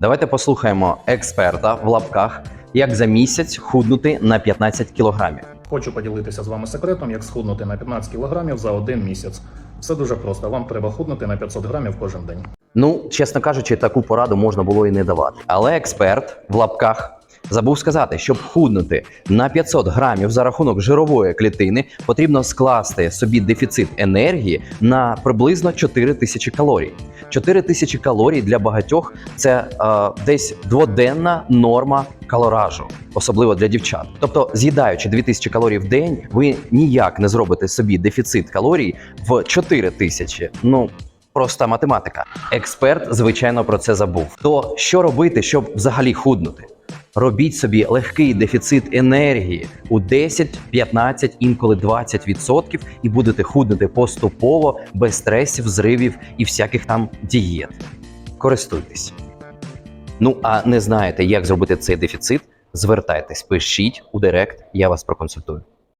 Давайте послухаємо експерта в лапках, як за місяць худнути на 15 кілограмів. Хочу поділитися з вами секретом, як схуднути на 15 кілограмів за один місяць. Все дуже просто. Вам треба худнути на 500 грамів кожен день. Ну, чесно кажучи, таку пораду можна було і не давати. Але експерт в лапках забув сказати, щоб худнути на 500 грамів за рахунок жирової клітини, потрібно скласти собі дефіцит енергії на приблизно 4 тисячі калорій. 4 тисячі калорій для багатьох це е, десь дводенна норма калоражу, особливо для дівчат. Тобто, з'їдаючи 2000 калорій в день, ви ніяк не зробите собі дефіцит калорій в 4 тисячі. Ну проста математика. Експерт, звичайно, про це забув. То що робити, щоб взагалі худнути? Робіть собі легкий дефіцит енергії у 10, 15, інколи 20% і будете худнути поступово, без стресів, зривів і всяких там дієт. Користуйтесь. Ну а не знаєте, як зробити цей дефіцит? Звертайтесь, пишіть у директ, я вас проконсультую.